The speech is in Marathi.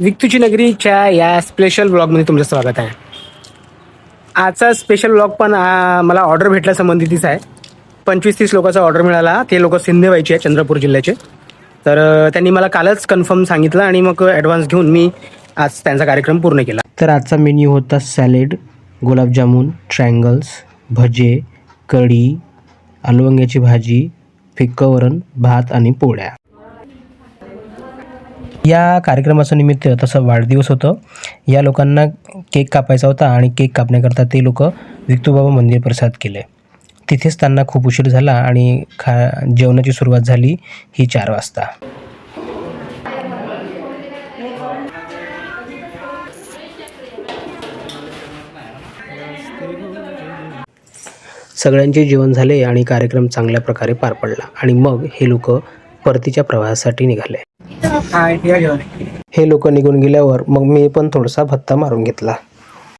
विकतूची नगरीच्या या स्पेशल ब्लॉगमध्ये तुमचं स्वागत आहे. आजचा स्पेशल ब्लॉग पण मला ऑर्डर भेटल्या संबंधितच आहे. पंचवीस तीस लोकांचा ऑर्डर मिळाला. ते लोक सिंधे व्हायचे आहे चंद्रपूर जिल्ह्याचे. तर त्यांनी मला कालच कन्फर्म सांगितलं आणि मग ॲडव्हान्स घेऊन मी आज त्यांचा कार्यक्रम पूर्ण केला. तर आजचा मेन्यू होता सॅलेड गुलाबजामून ट्रँगल्स भजे कढी अलवंग्याची भाजी फिक्कवरण भात आणि पोळ्या. या कार्यक्रमाचं निमित्त तसं वाढदिवस होतं. या लोकांना केक कापायचा होता आणि केक कापण्याकरता ते लोक विक्तूबाबा मंदिर प्रसाद केले. तिथेच त्यांना खूप उशीर झाला आणि खा जेवणाची सुरुवात झाली ही चार वाजता. सगळ्यांचे जेवण झाले आणि कार्यक्रम चांगल्या प्रकारे पार पडला आणि मग हे लोक परतीच्या प्रवासासाठी निघाले. हे लोक निघून गेल्यावर मग मी पण थोडासा भत्ता मारून घेतला.